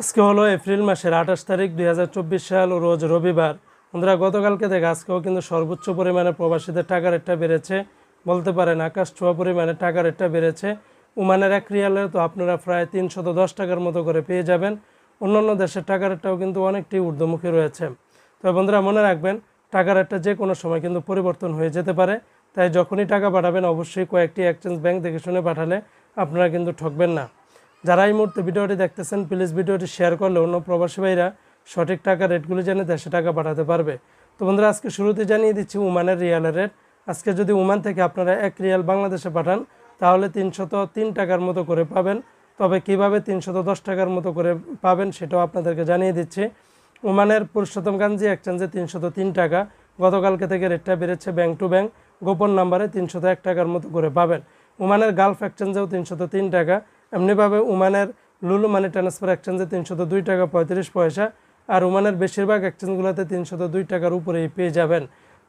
আজকে হলো এপ্রিল মাসের আঠাশ তারিখ দুই হাজার চব্বিশ সাল রোজ রবিবার। বন্ধুরা, গতকালকে থেকে আজকেও কিন্তু সর্বোচ্চ পরিমাণে প্রবাসীদের টাকা রেটটা বেড়েছে। বলতে পারেন আকাশ ছোঁয়া পরিমাণে টাকা রেটটা বেড়েছে। উমানের এক রিয়ালে তো আপনারা প্রায় তিনশত দশ টাকার মতো করে পেয়ে যাবেন। অন্যান্য দেশের টাকা রেটটাও কিন্তু অনেকটি ঊর্ধ্বমুখী রয়েছে। তবে বন্ধুরা, মনে রাখবেন টাকা রেটটা যে কোনো সময় কিন্তু পরিবর্তন হয়ে যেতে পারে। তাই যখনই টাকা পাঠাবেন, অবশ্যই কয়েকটি এক্সচেঞ্জ ব্যাংক দেখে শুনে পাঠালে আপনারা কিন্তু ঠকবেন না। যারা এই মুহূর্তে ভিডিওটি দেখতেছেন প্লিজ ভিডিওটি শেয়ার করলে অন্য প্রবাসী ভাইরা সঠিক টাকা রেটগুলি জেনে দেশে টাকা পাঠাতে পারবে। তো বন্ধুরা, আজকে শুরুতে জানিয়ে দিচ্ছি উমানের রিয়ালের রেট আজকে যদি উমান থেকে আপনারা এক রিয়াল বাংলাদেশে পাঠান, তাহলে তিনশত তিন টাকার মতো করে পাবেন। তবে কীভাবে তিনশত দশ টাকার মতো করে পাবেন সেটাও আপনাদেরকে জানিয়ে দিচ্ছি। ওমানের পুরুষোত্তম গাঞ্জি এক্সচেঞ্জে তিনশত তিন টাকা। গতকালকে থেকে রেটটা বেড়েছে ব্যাংক টু ব্যাংক গোপন নাম্বারে তিনশত এক টাকার মতো করে পাবেন। ওমানের গালফ এক্সচেঞ্জেও তিনশত তিন টাকা। এমনিভাবে ওমানের লুলু মানি ট্রান্সফার এক্সচেঞ্জে তিনশত দুই টাকা পঁয়ত্রিশ পয়সা আর ওমানের বেশিরভাগ এক্সচেঞ্জগুলোতে তিনশত দুই টাকার উপরেই পেয়ে যাবেন।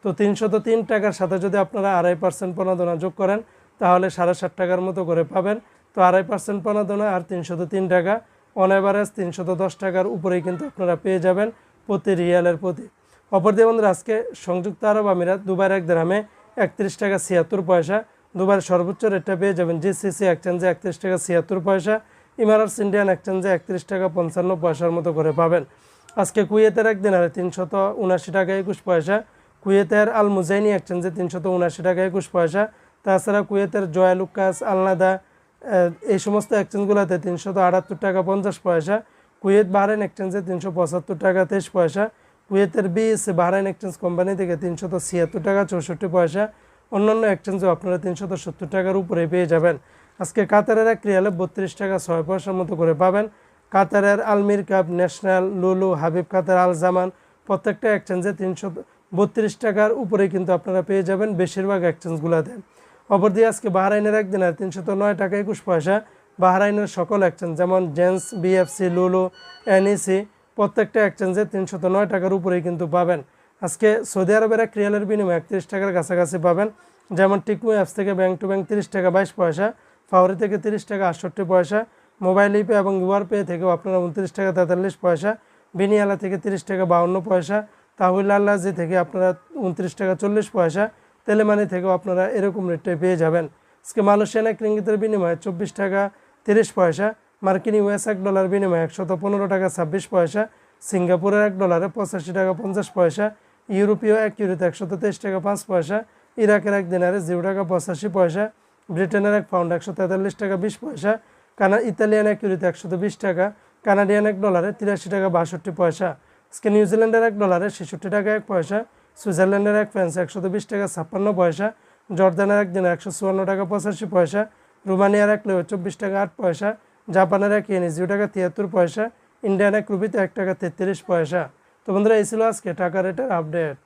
তো তিনশত তিন টাকার সাথে যদি আপনারা আড়াই পার্সেন্ট প্রণোদনা যোগ করেন, তাহলে সাড়ে সাত টাকার মতো করে পাবেন। তো আড়াই পার্সেন্ট প্রণোদনা আর তিনশত তিন টাকা অন অ্যাভারেজ তিনশত দশ টাকার উপরেই কিন্তু আপনারা পেয়ে যাবেন প্রতি রিয়ালের প্রতি। অপরদিকে বন্ধুরা, আজকে সংযুক্ত আরব আমিরাত দুবার এক গ্রামে একত্রিশ টাকা ছিয়াত্তর পয়সা দুবার সর্বোচ্চ রেটটা পেয়ে যাবেন জিসিসি এক্সচেঞ্জে একত্রিশ টাকা ছিয়াত্তর পয়সা ইমারাটস ইন্ডিয়ান এক্সচেঞ্জে একত্রিশ টাকা পঞ্চান্ন পয়সার মতো করে পাবেন। আজকে কুয়েতের একদিন আরে তিনশত উনাশি টাকা একুশ পয়সা, কুয়েতের আল মুজাইনি এক্সচেঞ্জে তিনশত উনাশি টাকা একুশ পয়সা, তাছাড়া কুয়েতের জয়ালুকাস আলনাদা এই সমস্ত এক্সচেঞ্জগুলোতে তিনশত আটাত্তর টাকা পঞ্চাশ পয়সা, কুয়েত বাহরাইন এক্সচেঞ্জে তিনশো পঁচাত্তর টাকা তেইশ পয়সা, কুয়েতের বিএস বাহরাইন এক্সচেঞ্জ কোম্পানি থেকে তিনশত ছিয়াত্তর টাকা চৌষট্টি পয়সা অন্যান্য এক্সচেঞ্জেও আপনারা তিনশত সত্তর টাকার উপরে পেয়ে যাবেন। আজকে কাতারের এক রিয়ালে বত্রিশ টাকা ছয় পয়সার মতো করে পাবেন। কাতারের আলমির কাপ, ন্যাশনাল, লুলু, হাবিব কাতার, আল জামান প্রত্যেকটা এক্সচেঞ্জে তিনশো বত্রিশ টাকার উপরে কিন্তু আপনারা পেয়ে যাবেন বেশিরভাগ এক্সচেঞ্জগুলোতে অপরদিকে আজকে বাহরাইনের একদিন আর তিনশত নয় টাকা একুশ পয়সা। বাহরাইনের সকল এক্সচেঞ্জ যেমন জেন্স বিএফসি, লুলু, এনইসি, প্রত্যেকটা এক্সচেঞ্জে তিনশত নয় টাকার উপরেই কিন্তু পাবেন। আজকে সৌদি আরবের এক রিয়ালের বিনিময়ে একত্রিশ টাকার কাছাকাছি পাবেন। যেমন টিকমু অ্যাপস থেকে ব্যাংক টু ব্যাংক তিরিশ টাকা বাইশ পয়সা, ফাওরি থেকে তিরিশ টাকা আটষট্টি পয়সা, মোবাইল ইপে এবং ইউআর পে থেকেও আপনারা উনত্রিশ টাকা তেতাল্লিশ পয়সা, বিনিয়ালা থেকে তিরিশ টাকা বাউন্ন পয়সা, তাহুল আল্লাজি থেকে আপনারা উনত্রিশ টাকা চল্লিশ পয়সা, তেলেমানি থেকেও আপনারা এরকম রেটটাই পেয়ে যাবেন। আজকে মালয়েশিয়ান এক রিঙ্গিতের বিনিময়ে চব্বিশ টাকা তিরিশ পয়সা, মার্কিন ইউএস এক ডলার বিনিময়ে একশত পনেরো টাকা ছাব্বিশ পয়সা, সিঙ্গাপুরের এক ডলারে পঁচাশি টাকা পঞ্চাশ পয়সা ইউরোপীয় এক ইউরোতে একশত তেইশ টাকা পাঁচ পয়সা, ইরাকের এক দিনারে জিরো টাকা পঁচাশি পয়সা, ব্রিটেনের এক পাউন্ড একশো তেতাল্লিশ টাকা বিশ পয়সা, কানা, ইতালিয়ান এক ইউরোতে একশত বিশ টাকা, কানাডিয়ান এক ডলারে তিরাশি টাকা বাষট্টি পয়সা, আজকে নিউজিল্যান্ডের এক ডলারে ছেষট্টি টাকা এক পয়সা, সুইজারল্যান্ডের এক ফ্রান্স একশত বিশ টাকা ছাপ্পান্ন পয়সা, জর্দানের এক দিনে একশো চুয়ান্ন টাকা পঁচাশি পয়সা, রোমানিয়ার এক লেও চব্বিশ টাকা আট পয়সা, জাপানের এক ইয়েনি জিরো টাকা তিয়াত্তর পয়সা, ইন্ডিয়ান এক রুপিতে এক টাকা তেত্রিশ পয়সা। তো বন্ধুরা এই ছিল আজকে টাকা রেটের আপডেট